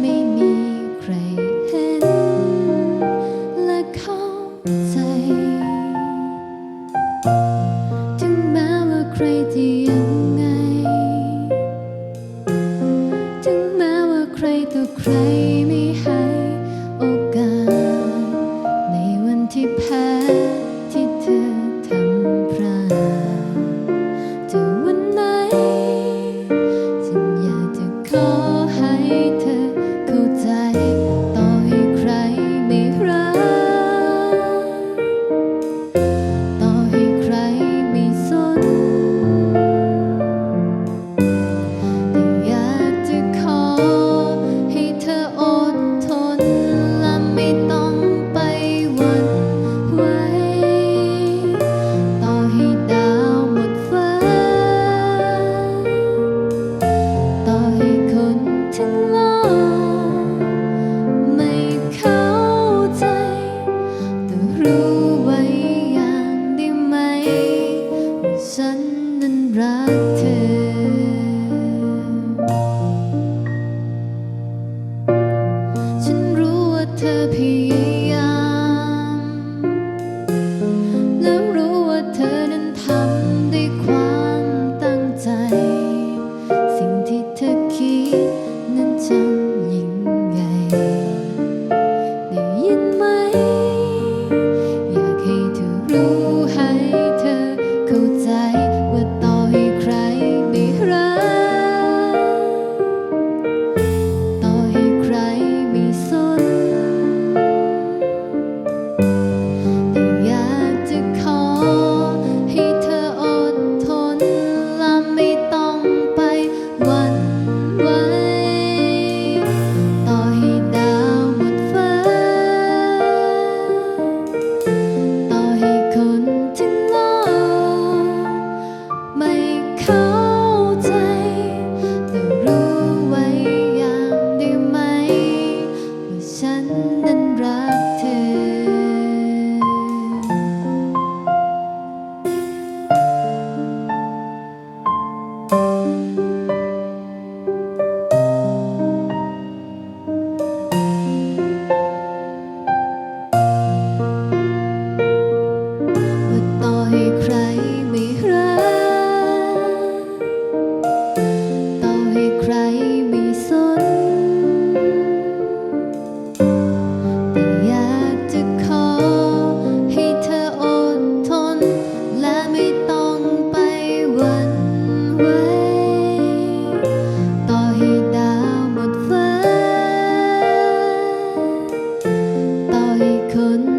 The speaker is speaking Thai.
ไม่มีใคร นั้นรักเธอ ฉันรู้ว่าเธอพยายาม ใ